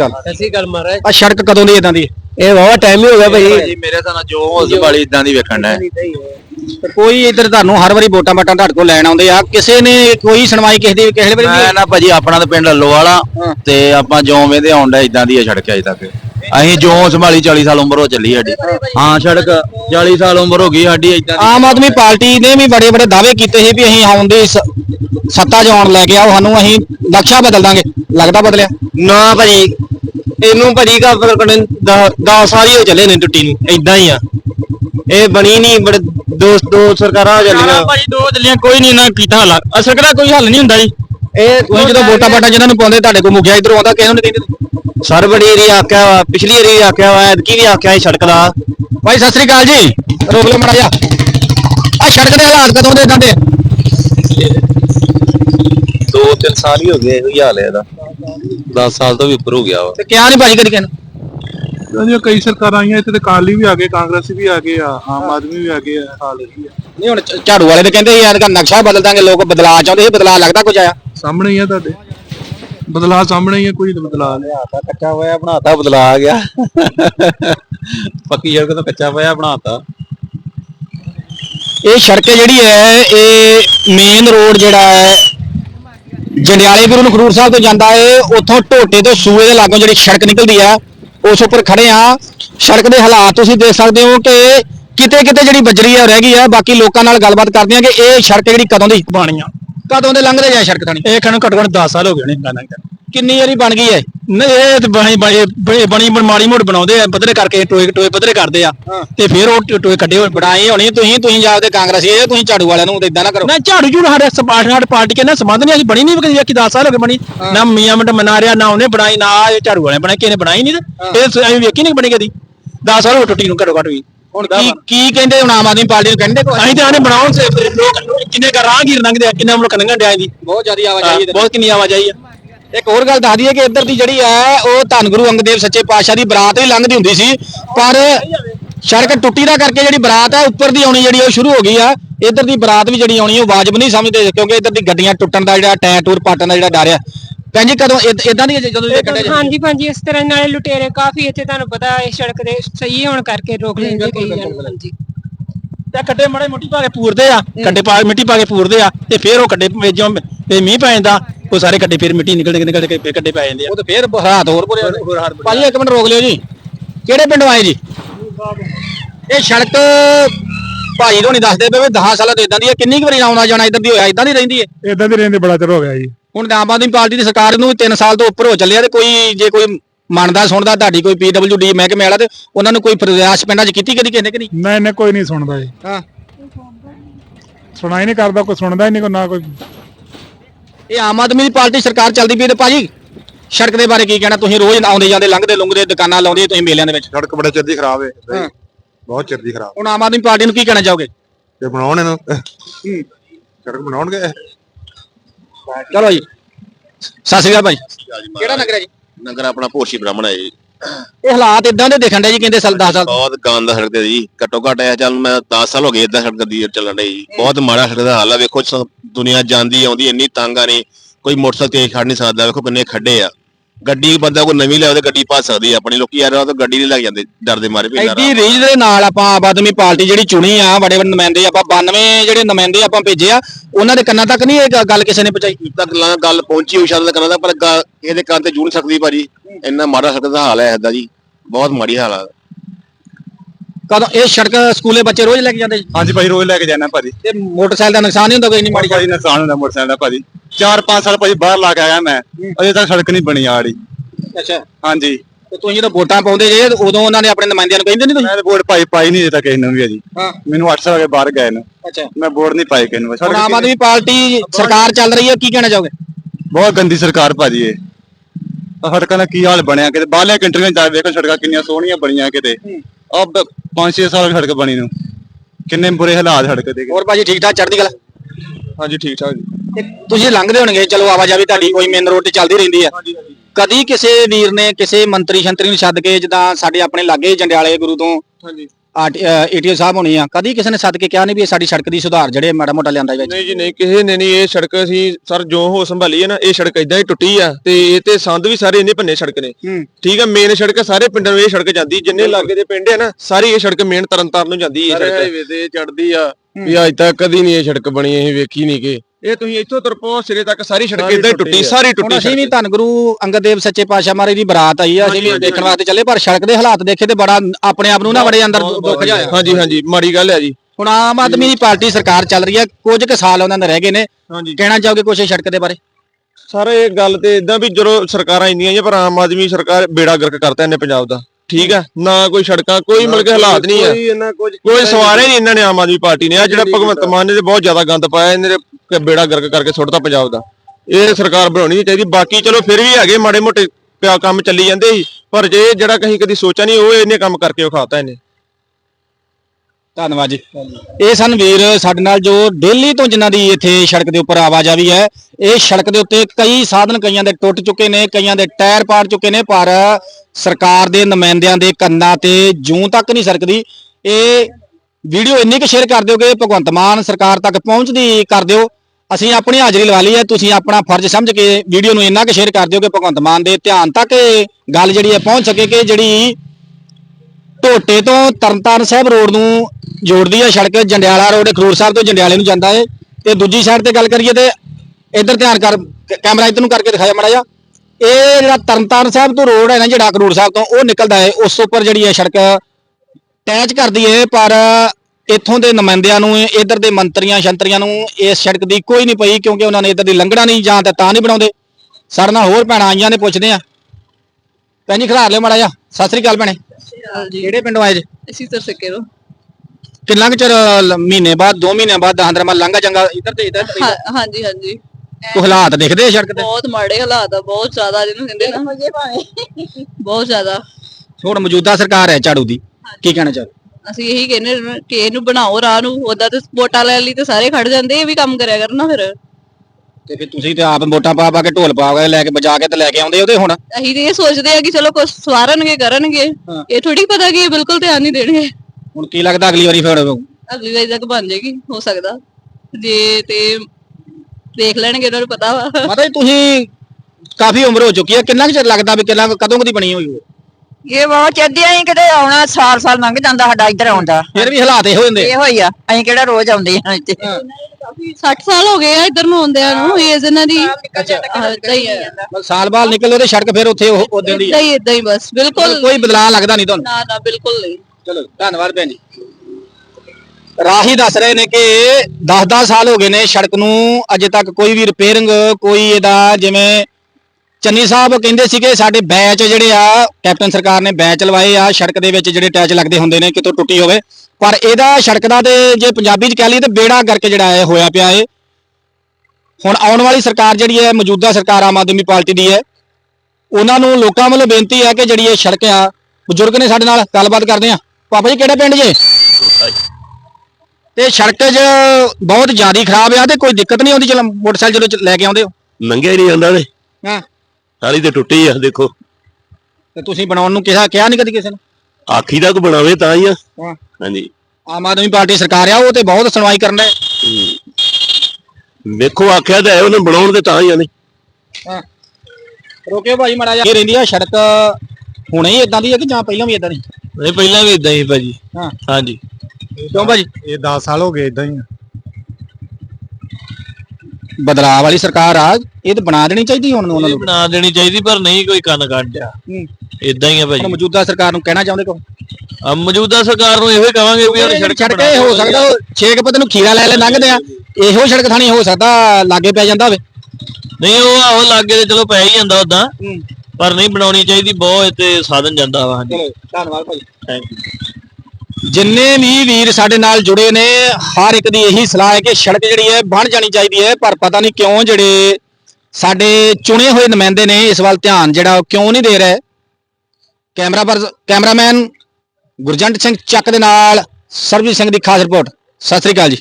ਐਸੀ ਗੱਲ ਮਹਾਰਾਜ। ਆ ਸੜਕ ਕਦੋਂ ਦੀ ਇਦਾਂ ਦੀ? ਇਹ ਵਾਵਾ ਟਾਈਮ ਹੀ ਹੋ ਗਿਆ ਭਾਈ। ਜੀ ਮੇਰੇ ਨਾਲ ਜੋ ਉਸ ਵਾਲੀ ਇਦਾਂ ਦੀ ਵੇਖਣ ਦਾ ਤੇ ਕੋਈ ਇੱਧਰ ਤੁਹਾਨੂੰ ਹਰ ਵਾਰੀ ਵੋਟਾਂ ਮਾਟਾਂ ਤੁਹਾਡੇ ਕੋਲ ਲੈਣ ਆਉਂਦੇ ਆ। ਕਿਸੇ ਨੇ ਕੋਈ ਸੁਣਵਾਈ ਕਿਸੇ ਦੀ ਕਿਸੇ ਵਾਰੀ ਨਹੀਂ ਮੈਂ ਨਾ ਭਾਜੀ ਆਪਣਾ ਤਾਂ ਪਿੰਡ ਲੱਲੋ ਵਾਲਾ। ਤੇ ਆਪਾਂ ਜਿਉਂ ਦੇ ਆਉਂਦਾ ਇਦਾਂ ਦੀ ਆ ਸੜਕ ਅਜੇ ਤੱਕ। ਅਸੀਂ ਜਿਉਂ ਸੰਭਾਲੀ 40 ਸਾਲ ਉਮਰ ਹੋ ਚੱਲੀ ਸਾਡੀ। ਹਾਂ ਸੜਕ 40 ਸਾਲ ਉਮਰ ਹੋ ਗਈ ਸਾਡੀ ਇਦਾਂ ਆਮ ਆਦਮੀ ਪਾਰਟੀ ਨੇ ਵੀ ਬੜੇ ਬੜੇ ਦਾਅਵੇ ਕੀਤੇ ਸੀ ਵੀ ਅਸੀਂ ਆਉਣ ਦੀ ਸ- ਸੱਤਾ 'ਚ ਆਉਣ ਲੈ ਕੇ ਆਓ ਸਾਨੂੰ ਅਸੀਂ ਨਕਸ਼ਾ ਬਦਲ ਦਾਂਗੇ। ਲੱਗਦਾ ਬਦਲਿਆ? ਨਾ ਭਾਜੀ ਇਹਨੂੰ ਭਾਜੀ ਕਾ ਪਕੜਨ 10 ਸਾਲ ਹੀ ਹੋ ਚੱਲੇ ਨੇ ਟੁੱਟੀ ਨੂੰ ਇਦਾਂ ਹੀ ਆ। ਇਹ ਬਣੀ ਨਹੀਂ ਬੜੇ ਦੋ ਦੋ ਸਰਕਾਰਾਂ ਹੋ ਚੱਲੀਆਂ ਭਾਜੀ ਦੋ ਚੱਲੀਆਂ ਕੋਈ ਨਹੀਂ ਇਹਨਾਂ ਕੀਤਾ ਹੱਲ। ਅਸਲ ਕੋਈ ਹੱਲ ਨਹੀਂ ਹੁੰਦਾ ਜੀ। ਇਹ ਤੁਸੀਂ ਜਦੋਂ ਵੋਟਾਂ ਪਾਟਾਂ ਜਿਹਨਾਂ ਨੂੰ ਪਾਉਂਦੇ ਤੁਹਾਡੇ ਕੋਲ ਮੁਖਿਆ ਇਧਰੋਂ ਆਉਂਦਾ ਕਿਸੇ ਨੂੰ ਨਹੀਂ ਕਹਿੰਦੇ ਸਰ ਬੜੀ ਏਰੀ ਆਖਿਆ ਵਾ ਪਿਛਲੀ ਏਰੀ ਆਖਿਆ ਵਾ ਐਤਕੀ ਵੀ ਆਖਿਆ ਸੀ ਸੜਕ ਦਾ। ਭਾਈ ਸਤਿ ਸ੍ਰੀ ਅਕਾਲ ਜੀ। ਰੋਕ ਲਓ ਮੜਾ ਜਾ ਆ ਸੜਕ ਦੇ ਹਾਲਾਤ ਕਦੋਂ ਦੇ ਇਦਾਂ ਦੇ? ਦੋ ਤਿੰਨ ਸਾਲ ਹੀ ਹੋ ਗਏ ਇਹੋ ਹੀ ਹਾਲ ਹੈ ਇਹਦਾ। 10 ਸਾਲ ਤੋਂ ਵੀ ਉੱਪਰ ਹੋ ਗਿਆ ਵਾ। ਤੇ ਕਿਹਾ ਨਹੀਂ ਭਾਜੀ ਕਦੀ ਕਿਸੇ ਨੂੰ? ਜਿਹੜੀਆਂ ਕਈ ਸਰਕਾਰਾਂ ਆਈਆਂ ਇੱਥੇ ਤੇ ਕਾਲੀ ਵੀ ਆ ਗਏ ਕਾਂਗਰਸੀ ਵੀ ਆ ਗਏ ਆ ਆਮ ਆਦਮੀ ਵੀ ਆ ਗਏ ਆ ਹਾਲ ਇਹੀ ਆ। ਨਹੀਂ ਹੁਣ ਝ- ਝਾੜੂ ਵਾਲੇ ਤੇ ਕਹਿੰਦੇ ਯਾਰ ਨਕਸ਼ਾ ਬਦਲ ਦਾਂਗੇ ਲੋਕ ਬਦਲਾਅ ਚਾਹੁੰਦੇ ਸੀ ਬਦਲਾਅ ਲੱਗਦਾ ਕੁਝ ਆਇਆ? ਸਾਹਮਣੇ ਹੀ ਆ ਤੁਹਾਡੇ। ਬਦਲਾਅ ਸਾਹਮਣੇ ਹੀ ਆ ਕੋਈ ਬਦਲਾਅ ਨਹੀਂ। ਬਣਾਤਾ ਕੱਚਾ ਹੋਇਆ ਬਣਾਤਾ ਬਦਲਾ ਆ ਗਿਆ। ਪੱਕੀ ਸੜਕ ਤੋਂ ਕੱਚਾ ਹੋਇਆ ਬਣਾਤਾ। ਇਹ ਸੜਕ ਜਿਹੜੀ ਹੈ ਇਹ ਮੇਨ ਰੋਡ ਜਿਹੜਾ ਹੈ ਜੰਡਿਆਲੇ ਗੁਰੂ ਨੂੰ ਖਡੂਰ ਸਾਹਿਬ ਤੋਂ ਜਾਂਦਾ ਹੈ ਉੱਥੋਂ ਢੋਟੇ ਤੋਂ ਸੂਏ ਦੇ ਲਾਗੋਂ ਜਿਹੜੀ ਸੜਕ ਨਿਕਲਦੀ ਆ ਉਸ ਉੱਪਰ ਖੜੇ ਆ ਸੜਕ ਦੇ ਹਾਲਾਤ ਤੁਸੀਂ ਦੇਖ ਸਕਦੇ ਹੋ ਕਿ ਕਿਤੇ ਕਿਤੇ ਜਿਹੜੀ ਬੱਜਰੀ ਆ ਉਹ ਰਹਿ ਗਈ ਆ ਬਾਕੀ ਲੋਕਾਂ ਨਾਲ ਗੱਲਬਾਤ ਕਰਦੇ ਆ ਕਿ ਇਹ ਸੜਕ ਜਿਹੜੀ ਕਦੋਂ ਦੀ ਬਾਣੀਆਂ ਕਦੋਂ ਦੇ ਲੰਘਦੇ ਜਾ ਸੜਕ ਥਾਣੀ ਇਹ ਖਣ ਘੱਟੋ ਘੱਟ 10 ਸਾਲ ਹੋ ਗਏ ਨੇ। ਗਾਣਾ ਕਿੰਨੀ ਵਾਰੀ ਬਣ ਗਈ ਹੈ ਨਹੀਂ ਇਹ ਤੇ ਬਣੀ ਬਣੀ ਬਣੀ- ਬਣੀ ਮਾੜੀ ਮੋੜ ਬਣਾਉਂਦੇ ਆ ਪੱਧਰੇ ਕਰਕੇ ਟੋਏ ਟੋਏ ਪੱਧਰੇ ਕਰਦੇ ਆ। ਤੇ ਫਿਰ ਉਹ ਟੋ- ਟੋਏ ਕੱਢੇ ਹੋਏ ਬਣਾਈ ਹੋਣੀ ਤੁਸੀਂ ਤੁਸੀਂ ਜਾਪਦੇ ਕਾਂਗਰਸੀ ਇਹ ਤੁਸੀਂ ਝਾੜੂ ਵਾਲਿਆਂ ਨੂੰ ਇਦਾਂ ਨਾ ਕਰੋ। ਨਾ ਝਾੜੂ ਝੂੜ ਸਾਡੇ ਸਪਾਟ ਸਾਡੇ ਪਾਰਟੀ ਕੇ ਨਾ ਸੰਬੰਧ ਨਹੀਂ ਅਸੀਂ ਬਣੀ ਨਹੀਂ ਕਿ ਕਿ 10 ਸਾਲ ਹੋ ਗਏ ਬਣੀ। ਨਾ ਮੀਆਂ ਮਿੰਟ ਮਨਾ ਰਿਆ ਨਾ ਉਹਨੇ ਬਣਾਈ ਨਾ ਇਹ ਝਾੜੂ ਵਾਲੇ ਬਣਾਈ ਕਿਸੇ ਨੇ ਬਣਾਈ ਨਹੀਂ ਤੇ ਇਹ ਅਸੀਂ ਵੇਖੀ ਨਹੀਂ ਬਣੀ ਕਦੀ। 10 ਸਾਲ ਹੋ ਗਏ ਟੁੱਟੀ ਨੂੰ ਘੱਟੋ ਘੱਟ ਵੀ। ਕੀ ਕੀ ਕਹਿੰਦੇ ਹੁਣ ਆਮ ਆਦਮੀ ਪਾਰਟੀ ਨੂੰ ਕਹਿੰਦੇ ਕੋਈ? ਅਸੀਂ ਤਾਂ ਆਨੇ ਬਣਾਉਣ ਸੇ ਲੋਕ ਕਿੰਨੇ ਕਾ ਰਾਹਗੀਰ ਲੰਘਦੇ ਆ ਕਿੰਨੇ ਲੋਕ ਲੰਘਣ ਡਿਆ ਦੀ ਬਹੁਤ ਜ਼ਿਆਦਾ ਆਵਾਜਾਈ ਹੈ ਬਹੁਤ ਕਿੰਨੀ ਆਵਾਜਾਈ ਆ। ਇੱਕ ਹੋਰ ਗੱਲ ਦੱਸ ਦਈਏ ਕਿ ਇੱਧਰ ਦੀ ਜਿਹੜੀ ਹੈ ਉਹ ਧੰਨ ਗੁਰੂ ਅੰਗਦ ਦੇਵ ਸੱਚੇ ਪਾਤਸ਼ਾਹ ਦੀ ਬਰਾਤ ਵੀ ਲੰਘਦੀ ਹੁੰਦੀ ਸੀ। ਪਰ ਸੜਕ ਟੁੱਟੀ ਦਾ ਕਰਕੇ ਜਿਹੜੀ ਬਰਾਤ ਹੈ ਉੱਪਰ ਦੀ ਆਉਣੀ ਜਿਹੜੀ ਉਹ ਸ਼ੁਰੂ ਹੋ ਗਈ ਆ। ਇੱਧਰ ਦੀ ਬਰਾਤ ਵੀ ਜਿਹੜੀ ਆਉਣੀ ਉਹ ਵਾਜਬ ਨਹੀਂ ਸਮਝਦੇ ਕਿਉਂਕਿ ਇੱਧਰ ਦੀ ਗੱਡੀਆਂ ਟੁੱਟਣ ਦਾ ਜਿਹੜਾ ਟਾਇਰ ਟੂਰ ਪਾਟਣ ਦਾ ਜਿਹੜਾ ਡਰ ਆ। ਭੈਣ ਜੀ ਕਦੋਂ ਇਦਾਂ ਦੀ ਜਦੋਂ ਇਹ ਕੱਢਿਆ ਜਾਂਦਾ ਹਾਂਜੀ ਭਾਂਜੀ ਇਸ ਤਰ੍ਹਾਂ ਨਾਲੇ ਲੁਟੇਰੇ ਕਾਫੀ ਇੱਥੇ ਤੁਹਾਨੂੰ ਪਤਾ ਇਹ ਸੜਕ ਦੇ ਸਹੀ ਹੋਣ ਕਰਕੇ ਰੋਕ ਲੈਂਦੇ ਕਈ ਜਣ ਹਾਂਜੀ। ਤੇ ਕੱਡੇ ਮੜੇ ਮਿੱਟੀ ਪਾ ਕੇ ਪੂਰਦੇ ਆ ਕੱਡੇ ਪਾ ਮਿੱਟੀ ਪਾ ਕੇ ਪੂਰਦੇ ਆ ਤੇ ਫਿਰ ਉਹ ਕੱਡੇ ਵੇਜੋਂ ਤੇ ਮੀਂਹ ਪੈ ਜਾਂਦਾ ਉਹ ਸਾਰੇ ਕੱਡੇ ਫਿਰ ਮਿੱਟੀ ਨਿਕਲ ਨਿਕਲ ਕੇ ਫਿਰ ਕੱਡੇ ਪੈ ਜਾਂਦੇ ਆ। ਉਹ ਤੇ ਫੇਰ ਹਾਲਾਤ ਹੋਰ ਬੁਰੇ ਭਾਜੀ ਇੱਕ ਮਿੰਟ ਰੋਕ ਲਿਓ ਜੀ। ਕਿਹੜੇ ਪਿੰਡੋਂ ਆਏ ਜੀ? ਇਹ ਸੜਕ ਭਾਜੀ ਤੋਂ ਨਹੀਂ ਦੱਸਦੇ ਪਏ ਵੀ 10 ਸਾਲਾਂ ਤੋਂ ਇਦਾਂ ਦੀ ਹੈ ਕਿੰਨੀ ਕੁ ਵਾਰੀ ਆਉਣਾ ਜਾਣਾ ਇਦਾਂ ਦੀ ਹੋਇਆ ਇਦਾਂ ਦੀ ਰਹਿੰਦੀ ਹੈ ਇਦਾਂ ਦੇ ਰਹਿੰਦੇ ਬੜਾ ਚਿਰ ਹੋ ਗਿਆ ਜੀ। ਹੁਣ ਆਮ ਆਦਮੀ ਪਾਰਟੀ ਦੀ ਸਰਕਾਰ ਨੂੰ 3 ਸਾਲ ਤੋਂ ਉੱਪਰ ਹੋ ਚੱਲਿਆ ਤੇ ਕੋਈ ਜੇ ਕੋਈ ਮੰਨਦਾ ਸੁਣਦਾ ਤੁਹਾਡੀ ਕੋਈ ਪੀਡਬਲਯੂਡੀ ਮਹਿਕਮੇ ਵਾਲਾ ਤੇ ਉਹਨਾਂ ਨੂੰ ਕੋਈ ਪ੍ਰਯਾਸ ਪਿੰਡਾਂ 'ਚ ਕੀਤੀ ਕਦੀ ਕਿਸੇ ਨੇ ਕਿ ਨਹੀਂ? ਨਹੀਂ ਨਹੀਂ ਕੋਈ ਨਹੀਂ ਸੁਣਦਾ ਜੀ। ਹਾਂ। ਸੁਣਾਈ ਨਹੀਂ ਕਰਦਾ ਕੋਈ ਸੁਣਦਾ ਹੀ ਨਹੀਂ ਕੋਈ ਨਾ ਕੋਈ। ਇਹ ਆਮ ਆਦਮੀ ਦੀ ਪਾਰਟੀ ਸਰਕਾਰ ਚੱਲਦੀ ਪਈ ਤੇ ਭਾਜੀ ਸੜਕ ਦੇ ਬਾਰੇ ਕੀ ਕਹਿਣਾ? ਤੁਸੀਂ ਰੋਜ਼ ਆਉਂਦੇ ਜਾਂਦੇ ਲੰਘਦੇ ਲੁੰਘਦੇ ਦੁਕਾਨਾਂ ਲਾਉਂਦੇ ਤੁਸੀਂ ਮੇਲਿਆਂ ਦੇ ਵਿੱਚ। ਸੜਕ ਬੜੇ ਚਿਰ ਦੀ ਖਰਾਬ ਹੈ ਹਾਂ। ਬਹੁਤ ਚਿਰ ਦੀ ਖਰਾਬ। ਹੁਣ ਆਮ ਆਦਮੀ ਪਾਰਟੀ ਨੂੰ ਕੀ ਕਹਿਣਾ ਚਾਹੋਗੇ? ਤੇ ਬਣਾਉਣ ਇਹਨੂੰ। ਸੜਕ ਬਣਾਉਣਗੇ? ਚਲੋ ਜੀ। ਸਤਿ ਸ਼੍ਰੀ ਅਕਾਲ ਭਾਈ। ਕਿਹੜਾ ਨਗਰ ਹੈ ਜੀ? ਨਗਰ ਆਪਣਾ ਪੋਸ਼ੀ ਬ੍ਰਾਹਮਣ ਹੈ ਜੀ। ਇਹ ਹਾਲਾਤ ਇਦਾਂ ਦੇ ਦੇਖਣ ਦੇ ਜੀ ਕਹਿੰਦੇ ਸਾਲ 10 ਸਾਲ ਤੋਂ। ਬਹੁਤ ਗੰਦਾ ਸੜਕ ਤੇ ਜੀ। ਘੱਟੋ ਘੱਟ ਇਹ ਚੱਲ ਮੈਂ 10 ਸਾਲ ਹੋ ਗਏ ਇਦਾਂ ਸੜਕ ਦੀ ਚੱਲਣ ਡਈ ਜੀ। ਬਹੁਤ ਮਾੜਾ ਸੜਕ ਦਾ ਹਾਲ ਆ। ਵੇਖੋ ਸ- ਦੁਨੀਆ ਜਾਂਦੀ ਆਉਂਦੀ ਇੰਨੀ ਤੰਗ ਆ ਨਹੀਂ ਕੋਈ ਮੋਟਰਸਾਈਕਲ ਤੇਜ਼ ਖੜ ਨਹੀਂ ਸਕਦਾ। ਵੇਖੋ ਕਿੰਨੇ ਖੱਡੇ ਆ। ਗੱਡੀ ਬੰਦਾ ਕੋਈ ਨਵੀਂ ਲਿਆਵੇ ਤੇ ਗੱਡੀ ਭੱਜ ਸਕਦੀ ਆ ਆਪਣੀ। ਲੋਕੀ ਯਾਰ ਉਹ ਤਾਂ ਗੱਡੀ ਨਹੀਂ ਲੱਗ ਜਾਂਦੇ ਡਰਦੇ ਮਾਰੇ ਵੀ ਐਡੀ ਰੀਝ ਦੇ ਨਾਲ ਆਪਾਂ ਆਮ ਆਦਮੀ ਪਾਰਟੀ ਜਿਹੜੀ ਚੁਣੀ ਆ ਬੜੇ ਵੱਡੇ ਨੁਮਾਇੰਦੇ ਆਪਾਂ 92 ਜਿਹੜੇ ਨੁਮਾਇੰਦੇ ਆਪਾਂ ਭੇਜੇ ਆ ਉਹਨਾਂ ਦੇ ਕੰਨਾਂ ਤੱਕ ਨਹੀਂ ਇਹ ਗ- ਗੱਲ ਕਿਸੇ ਨੇ ਪਹੁੰਚਾਈ। ਤੱਕ ਲਾਂ ਗੱਲ ਪਹੁੰਚੀ ਹੋਈ ਸ਼ਾਇਦ ਕਰਨਾ ਦਾ ਪਰ ਗਾ- ਇਹਦੇ ਕੰਨ ਤੇ ਜੂ ਨਹੀਂ ਸਕਦੀ ਭਾਜੀ। ਇੰਨਾ ਮਾੜਾ ਸੜਕ ਦਾ ਹਾਲ ਹੈ ਇਹਦਾ ਜੀ। ਬਹੁਤ ਮਾੜੀ ਹਾਲ ਆ। ਕਦੋਂ ਇਹ ਸੜਕ ਸਕੂਲੇ ਬੱਚੇ ਰੋਜ਼ ਲੈ ਕੇ ਜਾਂਦੇ ਜੀ? ਹਾਂਜੀ ਭਾਈ ਰੋਜ਼ ਲੈ ਕੇ ਜਾਣਾ ਭਾਜੀ। ਤੇ ਮੋਟਰਸਾਈਕਲ ਦਾ ਨੁਕਸਾਨ ਨਹੀਂ ਹੁੰਦਾ ਕੋਈ ਇੰਨੀ ਮਾੜੀ ਭਾਜੀ ਨੁਕਸਾਨ ਹੁੰਦਾ ਮੋਟਰਸਾਈਕਲ ਦਾ ਭਾਜੀ। 4-5 ਸਾਲ ਭਾਜੀ ਬਾਹਰ ਲਾ ਕੇ ਆਇਆ ਮੈਂ। ਅਜੇ ਤੱਕ ਸੜਕ ਨਹੀਂ ਬਣੀ ਆੜੀ। ਅੱਛਾ। ਹਾਂਜੀ। ਤੇ ਤੁਸੀਂ ਜਦੋਂ ਵੋਟਾਂ ਪਾਉਂਦੇ ਜੇ ਉਦੋਂ ਉਹਨਾਂ ਨੇ ਆਪਣੇ ਨੁਮਾਇੰਦਿਆਂ ਨੂੰ ਕਹਿੰਦੇ ਨਹੀਂ ਤੁਸੀਂ? ਮੈਂ ਤਾਂ ਵੋਟ ਪਾਈ ਪਾਈ ਨਹੀਂ ਅਜੇ ਤੱਕ ਕਿਸੇ ਨੂੰ ਵੀ ਜੀ ਹਾਂ। ਮੈਨੂੰ 8 ਸਾਲ ਹੋ ਗਏ ਬਾਹਰ ਗਏ ਨੂੰ। ਅੱਛਾ। ਮੈਂ ਵੋਟ ਨਹੀਂ ਪਾਈ ਕਿਸੇ ਨੂੰ। ਹੁਣ ਆਮ ਆਦਮੀ ਪਾਰਟੀ ਸਰਕਾਰ ਚੱਲ ਰਹੀ ਹੈ ਕੀ ਕਹਿਣਾ ਚਾਹੋਗੇ? ਬਹੁਤ ਗੰਦੀ ਸਰਕਾਰ ਭਾਜੀ ਇਹ। ਆਹ ਸੜਕਾਂ ਦਾ ਕੀ ਹਾਲ ਬਣਿਆ? ਕਿਤੇ ਬਾਹਰਲੇ ਕੰਟਰੀਆਂ ਜਾ ਵੇਖੋ ਸੜਕਾਂ ਕਿੰਨੀਆਂ ਸੋਹਣੀਆਂ ਬਣੀਆਂ ਕਿਤੇ। ਅਬ 5-6 ਸਾਲ ਸੜਕ ਬਣੀ ਨੂੰ ਕਿੰਨੇ ਬੁਰੇ ਹਾਲਾਤ ਸੜਕ ਦੇ ਹੋਰ ਭਾਜੀ ਠੀਕ ਠਾਕ ਚੜ੍ਹਦੀ ਕਲਾ ਹਾਂਜੀ ਠੀਕ ਠਾਕ ਜੀ ਤੇ ਤੁਸੀਂ ਲੰਘਦੇ ਹੋਣਗੇ ਚਲੋ ਆਵਾਜਾਈ ਤੁਹਾਡੀ ਕੋਈ ਮੇਨ ਰੋਡ ਤੇ ਚੱਲਦੀ ਰਹਿੰਦੀ ਹੈ ਕਦੀ ਕਿਸੇ ਵੀਰ ਨੇ ਕਿਸੇ ਮੰਤਰੀ ਸ਼ੰਤਰੀ ਨੂੰ ਛੱਡ ਕੇ ਜਿੱਦਾਂ ਸਾਡੇ ਆਪਣੇ ਲਾਗੇ ਜੰਡਿਆਲੇ ਗੁਰੂ ਤੋਂ ਹਾਂਜੀ ਏਟੀਓ ਸਾਹਿਬ ਹੋਣੀ ਆ ਕਦੀ ਕਿਸੇ ਨੇ ਸੱਦ ਕੇ ਕਿਹਾ ਨਹੀਂ ਵੀ ਇਹ ਸਾਡੀ ਸੜਕ ਦੀ ਸੁਧਾਰ ਜਿਹੜੇ ਮਾੜਾ ਮੋਟਾ ਲਿਆਂਦਾ ਵਿੱਚ? ਨਹੀਂ ਜੀ ਨਹੀਂ ਕਿਸੇ ਨੇ ਨਹੀਂ ਇਹ ਸੜਕ ਅਸੀਂ ਸਰ ਜੋ ਹੋ ਸੰਭਾਲੀ ਹੈ ਨਾ ਇਹ ਸੜਕ ਇਦਾਂ ਹੀ ਟੁੱਟੀ ਆ ਤੇ ਇਹ ਤੇ ਸੰਦ ਵੀ ਸਾਰੇ ਇੰਨੇ ਭੰਨੇ ਸੜਕ ਨੇ। ਠੀਕ ਆ ਮੇਨ ਸੜਕ ਸਾਰੇ ਪਿੰਡਾਂ ਨੂੰ ਇਹ ਸੜਕ ਜਾਂਦੀ ਜਿੰਨੇ ਲਾਗੇ ਦੇ ਪਿੰਡ ਆ ਨਾ ਸਾਰੀ ਇਹ ਸੜਕ ਮੇਨ ਤਰਨਤਾਰਨ ਨੂੰ ਜਾਂਦੀ ਇਹ ਸੜਕ। ਹਾਈਵੇ ਤੇ ਚੜਦੀ ਆ। ਵੀ ਅੱਜ ਤੱਕ ਕਦੀ ਨਹੀਂ ਇਹ ਸੜਕ ਬਣੀ ਅਸੀਂ ਵੇਖੀ ਨਹੀਂ ਕਿ ਇਹ ਤੁਸੀਂ ਇੱਥੋਂ ਤੁਰਪੋ ਸਿਰੇ ਤੱਕ ਸਾਰੀ ਸੜਕ ਇਦਾਂ ਹੀ ਟੁੱਟੀ ਸਾਰੀ ਹੁਣ ਟੁੱਟੀ ਅਸੀਂ। ਵੀ ਧੰਨ ਗੁਰੂ ਅੰਗਦ ਦੇਵ ਸੱਚੇ ਪਾਤਸ਼ਾਹ ਮਹਾਰਾਜ ਦੀ ਬਰਾਤ ਆਈ ਆ ਅਸੀਂ ਵੀ ਦੇਖਣ ਵਾਸਤੇ ਚੱਲੇ ਪਰ ਸੜਕ ਦੇ ਹਾਲਾਤ ਦੇਖੇ ਤੇ ਬੜਾ ਆਪਣੇ ਆਪ ਨੂੰ ਨਾ ਬੜੇ ਅੰਦਰ ਦੁੱਖ ਜਿਹਾ ਆਇਆ ਹਾਂਜੀ ਹਾਂਜੀ ਮਾੜੀ ਗੱਲ ਹੈ ਜੀ। ਹੁਣ ਆਮ ਆਦਮੀ ਦੀ ਪਾਰਟੀ ਸਰਕਾਰ ਚੱਲ ਰਹੀ ਹੈ ਕੁਝ ਕੁ ਸਾਲ ਉਹਨਾਂ ਦੇ ਰਹਿ ਗਏ ਨੇ। ਹਾਂਜੀ। ਕਹਿਣਾ ਚਾਹੋਗੇ ਕੁਛ ਇਸ ਸੜਕ ਦੇ ਬਾਰੇ? ਸਾਰੇ ਇਹ ਗੱਲ ਤੇ ਇਦਾਂ ਵੀ ਜਦੋਂ ਸਰਕਾਰਾਂ ਇੰਨੀਆਂ ਆ, ਪਰ ਆਮ ਆਦਮੀ ਸਰਕਾਰ ਬੇੜਾ ਗਰਕ ਕਰਤਾ ਇਹਨੇ ਪੰਜਾਬ ਦਾ। ਠੀਕ ਆ ਨਾ ਕੋਈ ਸੜਕਾਂ ਕੋਈ ਮਿਲ ਕੇ ਹਾਲਾਤ ਨਹੀਂ ਆ। ਕੋਈ ਸਵਾਰੇ ਨਹੀਂ ਇਹਨਾਂ ਨੇ ਆਮ ਆਦਮੀ ਪਾਰਟੀ ਨੇ। ਆ ਜਿਹੜਾ ਭਗਵੰਤ ਮਾਨ ਨੇ ਤੇ ਬਹੁਤ ਜ਼ਿਆਦਾ ਗੰਦ ਪਾਇਆ ਇਹਨੇ ਤੇ ਬੇੜਾ ਗਰਕ ਕਰਕੇ ਸੁੱਟਤਾ ਪੰਜਾਬ ਦਾ। ਇਹ ਸਰਕਾਰ ਬਣਾਉਣੀ ਚਾਹੀਦੀ। ਬਾਕੀ ਚਲੋ ਫਿਰ ਵੀ ਹੈਗੇ ਮਾੜੇ ਮੋਟੇ ਪਿਆ ਕੰਮ ਚੱਲੀ ਜਾਂਦੇ ਸੀ। ਪਰ ਜੇ ਜਿਹੜਾ ਕਹੀਂ ਕਦੀ ਸੋਚਿਆ ਨਹੀਂ ਉਹ ਇਹਨੇ ਕੰਮ ਕਰਕੇ ਵਿਖਾਤਾ ਇਹਨੇ। ਧੰਨਵਾਦ ਜੀ। ਇਹ ਸਨ ਵੀਰ ਸਾਡੇ ਨਾਲ ਜੋ ਡੇਲੀ ਤੋਂ ਜਿਨ੍ਹਾਂ ਦੀ ਇੱਥੇ ਸੜਕ ਦੇ ਉੱਪਰ ਆਵਾਜਾਈ ਹੈ ਇਹ ਸੜਕ ਦੇ ਉੱਤੇ ਕਈ ਸਾਧਨ ਕਈਆਂ ਦੇ ਟੁੱਟ ਚੁੱਕੇ ਨੇ ਕਈਆਂ ਦੇ ਟਾਇਰ ਪਾੜ ਚੁੱਕੇ ਨੇ ਪਰ ਸਰਕਾਰ ਦੇ ਨੁਮਾਇੰਦਿਆਂ ਦੇ ਕੰਨਾਂ ਤੇ ਜੂੰ ਤੱਕ ਨਹੀਂ ਸਰਕਦੀ। ਇਹ ਵੀਡੀਓ ਇੰਨੀ ਕੁ ਸ਼ੇਅਰ ਕਰ ਦਿਓ ਕਿ ਭਗਵੰਤ ਮਾਨ ਸਰਕਾਰ ਤੱਕ ਪਹੁੰਚਦੀ ਕਰ ਦਿਓ। ਅਸੀਂ ਆਪਣੀ ਹਾਜ਼ਰੀ ਲਵਾ ਲਈ ਹੈ ਤੁਸੀਂ ਆਪਣਾ ਫਰਜ਼ ਸਮਝ ਕੇ ਵੀਡੀਓ ਨੂੰ ਇੰਨਾ ਕੁ ਸ਼ੇਅਰ ਕਰ ਦਿਓ ਕਿ ਭਗਵੰਤ ਮਾਨ ਦੇ ਧਿਆਨ ਤੱਕ ਇਹ ਗੱਲ ਜਿਹੜੀ ਹੈ ਪਹੁੰਚ ਸਕੇ ਕਿ ਜਿਹੜੀ ਢੋਟੇ ਤੋਂ ਤਰਨਤਾਰਨ ਸਾਹਿਬ ਰੋਡ ਨੂੰ ਜੋੜਦੀ ਹੈ ਸੜਕ ਜੰਡਿਆਲਾ ਰੋਡ ਖਰੂਰ ਸਾਹਿਬ ਤੋਂ ਜੰਡਿਆਲੇ ਨੂੰ ਜਾਂਦਾ ਹੈ ਤੇ ਦੂਜੀ ਸਾਈਡ ਤੇ ਗੱਲ ਕਰੀਏ ਤੇ ਇੱਧਰ ਧਿਆਨ ਕਰ, ਕੈਮਰਾ ਇੱਧਰ ਨੂੰ ਕਰਕੇ ਦਿਖਾਇਆ ਮਾੜਾ ਜਿਹਾ। ਇਹ ਜਿਹੜਾ ਤਰਨਤਾਰਨ ਸਾਹਿਬ ਤੋਂ ਰੋਡ ਹੈ ਨਾ, ਜਿਹੜਾ ਖਰੂਰ ਸਾਹਿਬ ਤੋਂ, ਉਹ ਨਿਕਲਦਾ ਹੈ ਉਸ ਉੱਪਰ ਜਿਹੜੀ ਹੈ ਸੜਕ ਟੈਚ ਕਰਦੀ ਹੈ ਪਰ ਇੱਥੋਂ ਦੇ ਨੁਮਾਇੰਦਿਆਂ ਨੂੰ, ਇੱਧਰ ਦੇ ਮੰਤਰੀਆਂ, ਸ਼ੰਤਰੀਆਂ ਨੂੰ ਇਸ ਸੜਕ ਦੀ ਕੋਈ ਨਹੀਂ ਪਈ, ਕਿਉਂਕਿ ਉਹਨਾਂ ਨੇ ਇੱਧਰ ਦੀ ਲੰਘਣਾ ਨਹੀਂ, ਜਾਂ ਤਾਂ ਨਹੀਂ ਬਣਾਉਂਦੇ। ਸਾਡੇ ਨਾਲ ਹੋਰ ਭੈਣਾਂ ਆਈਆਂ ਨੇ ਪੁੱਛਦੇ ਆ। ਭੈਣ ਜੀ, ਖਿਲਾਰ ਲਿਓ ਮਾੜਾ ਜਿਹਾ। ਸਤਿ ਸ੍ਰੀ ਅਕਾਲ ਭੈਣੇ। ਕਿਹੜੇ ਪਿੰਡੋਂ ਆਏ ਜੀ? ਇਸੀ ਤਰ੍ਹਾਂ ਸਕੇ ਰੋ ਕਿੰਨਾ ਕੁ ਚਿਰ ਲ- ਮਹੀਨੇ ਬਾਅਦ 2 ਮਹੀਨੇ ਬਾਅਦ ਦਸ ਅੰਦਰ ਮਾ ਲੰਘਾ ਚੰਗਾ ਇੱਧਰ ਤੇ ਇੱਧਰ? ਹਾਂਜੀ ਹਾਂਜੀ। ਕੋਈ ਹਾਲਾਤ ਦਿਖਦੇ ਆ ਸੜਕ ਤੇ? ਬਹੁਤ ਮਾੜੇ ਹਾਲਾਤ ਆ ਬਹੁਤ ਜ਼ਿਆਦਾ ਜਿਹਨੂੰ ਕਹਿੰਦੇ ਨਾ। ਬਹੁਤ ਜ਼ਿਆਦਾ। ਹੁਣ ਮੌਜੂਦਾ ਸਰਕਾਰ ਹੈ ਝਾੜੂ ਦੀ। ਕੀ ਕਹਿਣਾ ਚਾਹੋ ਅਸੀਂ ਇਹੀ ਕਹਿੰਦੇ ਕਿ ਇਹਨੂੰ ਬਣਾਓ ਰਾਹ ਨੂੰ ਉਹਦਾ ਤੇ ਵੋਟਾਂ ਲੈਣ ਲਈ ਤੇ ਸਾਰੇ ਖੜ ਜਾਂਦੇ ਇਹ ਵੀ ਕੰਮ ਕਰਿਆ ਕਰਨਾ ਫਿਰ। ਤੇ ਫਿਰ ਤੁਸੀਂ ਤੇ ਆਪ ਵੋਟਾਂ ਪਾ ਪਾ ਕੇ ਢੋਲ ਪਾ ਕੇ ਲੈ ਕੇ ਵਜਾ ਕੇ ਤੇ ਲੈ ਕੇ ਆਉਂਦੇ ਉਹਦੇ ਹੁਣ? ਅਸੀਂ ਤੇ ਇਹ ਸੋਚਦੇ ਆ ਕਿ ਚਲੋ ਕੁਝ ਸਵਾਰਨਗੇ ਕਰਨਗੇ। ਹਾਂ। ਇਹ ਥੋੜੀ ਪਤਾ ਕਿ ਇਹ ਬਿਲਕੁਲ ਧਿਆਨ ਨਹੀਂ ਦੇਣਗੇ। ਹੁਣ ਕੀ ਲੱਗਦਾ ਅਗਲੀ ਵਾਰੀ ਫਿਰ? ਅਗਲੀ ਵਾਰੀ ਤੱਕ ਬਣ ਜਾਏਗੀ ਹੋ ਸਕਦਾ। ਜੇ ਤੇ ਦੇਖ ਲੈਣਗੇ ਉਹਨਾਂ ਨੂੰ ਪਤਾ ਵਾ। ਮਾਤਾ ਜੀ ਤੁਸੀਂ ਕਾਫੀ ਉਮਰ ਹੋ ਚੁੱਕੀ ਹੈ ਕਿੰਨਾ ਕੁ ਚਿਰ ਲੱਗਦਾ ਵੀ ਕਿੰਨਾ ਕਦੋਂ ਕਦੀ ਬਣੀ ਹੋਈ ਹੋਵੇ ਇਹ ਬਾਬਾ ਚੱਦਿਆ ਹੀ ਕਿਤੇ ਆਉਣਾ ਸਾਲ ਸਾਲ ਲੰਘ ਜਾਂਦਾ ਸਾਡਾ ਇੱਧਰ ਆਉਂਦਾ ਫਿਰ ਵੀ ਹਾਲਾਤ ਇਹੋ ਹੁੰਦੇ ਇਹੋ ਹੀ ਆ ਅਸੀਂ ਕਿਹੜਾ ਰੋਜ਼ ਆਉਂਦੇ ਆ ਇੱਥੇ। 60 ਸਾਲ ਹੋ ਗਏ ਆ ਇੱਧਰ ਨੂੰ ਆਉਂਦਿਆਂ ਨੂੰ ਏਜ ਇਹਨਾਂ ਦੀ ਹੀ ਹੈ। ਬਸ ਸਾਲ ਬਾਅਦ ਨਿਕਲਦੇ ਤੇ ਸੜਕ ਫਿਰ ਉੱਥੇ ਉਹ ਉਦੋਂ ਦੀ ਏਦਾਂ ਹੀ ਏਦਾਂ ਹੀ ਬਸ ਬਿਲਕੁਲ। ਕੋਈ ਬਦਲਾਅ ਲੱਗਦਾ ਨਹੀਂ ਤੁਹਾਨੂੰ? ਨਾ ਨਾ ਬਿਲਕੁਲ ਨਹੀਂ। ਚਲੋ ਧੰਨਵਾਦ ਭੈਣ ਜੀ। ਰਾਹੀ ਦੱਸ ਰਹੇ ਨੇ ਕਿ 10-10 ਸਾਲ ਹੋ ਗਏ ਨੇ ਸੜਕ ਨੂੰ ਅਜੇ ਤੱਕ ਕੋਈ ਵੀ ਰਿਪੇਅਰਿੰਗ ਕੋਈ ਇਹਦਾ ਜਿਵੇਂ ਚੰਨੀ ਸਾਹਿਬ ਕਹਿੰਦੇ ਸੀਗੇ ਸਾਡੇ ਬੈਚ ਜਿਹੜੇ ਆ ਕੈਪਟਨ ਸਰਕਾਰ ਨੇ ਬੈਚ ਲਵਾਏ ਆ ਸੜਕ ਦੇ ਵਿੱਚ ਜਿਹੜੇ ਟੈਚ ਲੱਗਦੇ ਹੁੰਦੇ ਨੇ ਕਿਤੋਂ ਟੁੱਟੀ ਹੋਵੇ। ਪਰ ਇਹਦਾ ਸੜਕ ਦਾ ਤੇ ਜੇ ਪੰਜਾਬੀ ਚ ਕਹਿ ਲਈ ਤੇ ਬੇੜਾ ਕਰਕੇ ਜਿਹੜਾ ਹੈ ਹੋਇਆ ਪਿਆ ਏ ਹੁਣ ਆਉਣ ਵਾਲੀ ਸਰਕਾਰ ਜਿਹੜੀ ਹੈ ਮੌਜੂਦਾ ਸਰਕਾਰ ਆਮ ਆਦਮੀ ਪਾਰਟੀ ਦੀ ਹੈ ਉਹਨਾਂ ਨੂੰ ਲੋਕਾਂ ਵੱਲੋਂ ਬੇਨਤੀ ਹੈ ਕਿ ਜਿਹੜੀ ਇਹ ਸੜਕ ਆ ਬਜ਼ੁਰਗ ਨੇ ਸਾਡੇ ਨਾਲ ਗੱਲਬਾਤ ਕਰਦੇ ਆ ਪਾਪਾ ਜੀ ਕਿਹੜਾ ਪਿੰਡ ਜੇ? ਤੇ ਸੜਕ 'ਚ ਬਹੁਤ ਜ਼ਿਆਦਾ ਖਰਾਬ ਆ ਤੇ ਕੋਈ ਦਿੱਕਤ ਨਹੀਂ ਆਉਂਦੀ ਚਲ ਮੋਟਰਸਾਈਕਲ ਜਦੋਂ ਲੈ ਕੇ ਆਉਂਦੇ ਹੋ? ਲੰਘਿਆ ਹੀ ਨਹੀਂ ਜਾਂਦਾ ਤੇ। ਹਾਂ। ਸਾਰੀ ਤੇ ਟੁੱਟੀ ਆ ਦੇਖੋ। ਤੇ ਤੁਸੀਂ ਬਣਾਉਣ ਨੂੰ ਕਿਹਾ ਕਿਹਾ ਨਹੀਂ ਕਦੀ ਕਿਸੇ ਨੇ? ਆਖੀ ਦਾ ਕੋ ਬਣਾਵੇ ਤਾਂ ਹੀ ਆ। ਹਾਂ। ਹਾਂਜੀ। ਆਮ ਆਦਮੀ ਪਾਰਟੀ ਸਰਕਾਰ ਆ ਉਹ ਤੇ ਬਹੁਤ ਸੁਣਵਾਈ ਕਰਨ ਹੈ। ਵੇਖੋ ਆਖਿਆ ਤਾਂ ਹੈ ਉਹਨੇ ਬਣਾਉਣ ਦੇ ਤਾਂ ਹੀ ਆ ਨੇ। ਰੋਕਿਓ ਭਾਈ ਮੜਾ ਜਾ ਇਹ ਰਹਿੰਦੀ ਆ ਸੜਕ। ਹੁਣੇ ਹੀ ਇਦਾਂ ਦੀ ਹੈ ਕਿ ਜਾਂ ਪਹਿਲਾਂ ਵੀ ਇਦਾਂ ਦੀ? ਨਹੀਂ ਪਹਿਲਾਂ ਵੀ ਇਦਾਂ ਹੀ ਭਾਜੀ। ਹਾਂ। ਹਾਂਜੀ। ਕਿਉਂ ਭਾਜੀ? ਇਹ 10 ਸਾਲ ਹੋ ਗਏ ਇਦਾਂ ਹੀ ਆ। ਬਦਲਾਅ ਵਾਲੀ ਸਰਕਾਰ ਆ ਇਹ ਤਾਂ ਬਣਾ ਦੇਣੀ ਚਾਹੀਦੀ ਹੁਣ ਉਹਨਾਂ ਨੂੰ। ਬਣਾ ਦੇਣੀ ਚਾਹੀਦੀ ਪਰ ਨਹੀਂ ਕੋਈ ਕੰਨ ਕੱਢਿਆ। ਹੂੰ। ਇਦਾਂ ਹੀ ਆ ਭਾਜੀ ਮੌਜੂਦਾ ਸਰਕਾਰ ਨੂੰ ਕਹਿਣਾ ਚਾਹੁੰਦੇ ਕੋ ਆ ਮੌਜੂਦਾ ਸਰਕਾਰ ਨੂੰ ਇਹੋ ਹੀ ਕਵਾਂਗੇ ਵੀ ਉਹ ਸੜਕ ਸੜਕ ਇਹ ਹੋ ਸਕਦਾ ਛੇਕ ਪਤ ਨੂੰ ਖੀਰਾ ਲੈ ਲੈ ਲੰਘਦੇ ਆ। ਇਹੋ ਸੜਕ ਥਾਣੀ ਹੋ ਸਕਦਾ ਲਾਗੇ ਪੈ ਜਾਂਦਾ ਹੋਵੇ। ਨਹੀਂ ਉਹ ਆਹੋ ਲਾਗੇ ਤੇ ਚਲੋ ਪੈ ਹੀ ਜਾਂਦਾ ਉਦਾਂ ਪਰ ਨਹੀਂ ਬਣਾਉਣੀ ਚਾਹੀਦੀ ਬਹੁਤ ਤੇ ਸਾਧਨ ਜਾਂਦਾ ਵਾ ਹਾਂਜੀ। ਧੰਨਵਾਦ ਭਾਈ। ਥੈਂਕ ਯੂ ਜਿੰਨੇ ਵੀ ਵੀਰ ਸਾਡੇ ਨਾਲ ਜੁੜੇ ਨੇ ਹਰ ਇੱਕ ਦੀ ਇਹੀ ਸਲਾਹ ਹੈ ਕਿ ਸੜਕ ਜਿਹੜੀ ਹੈ ਬਣ ਜਾਣੀ ਚਾਹੀਦੀ ਹੈ। ਪਰ ਪਤਾ ਨਹੀਂ ਕਿਉਂ ਜਿਹੜੇ ਸਾਡੇ ਚੁਣੇ ਹੋਏ ਨੁਮਾਇੰਦੇ ਨੇ ਇਸ ਵੱਲ ਧਿਆਨ ਜਿਹੜਾ ਉਹ ਕਿਉਂ ਨਹੀਂ ਦੇ ਰਹੇ। ਕੈਮਰਾ ਪਰ ਕੈਮਰਾਮੈਨ ਗੁਰਜੰਟ ਸਿੰਘ ਚੱਕ ਦੇ ਨਾਲ ਸਰਬਜੀਤ ਸਿੰਘ ਦੀ ਖਾਸ ਰਿਪੋਰਟ। ਸਤਿ ਸ੍ਰੀ ਅਕਾਲ ਜੀ।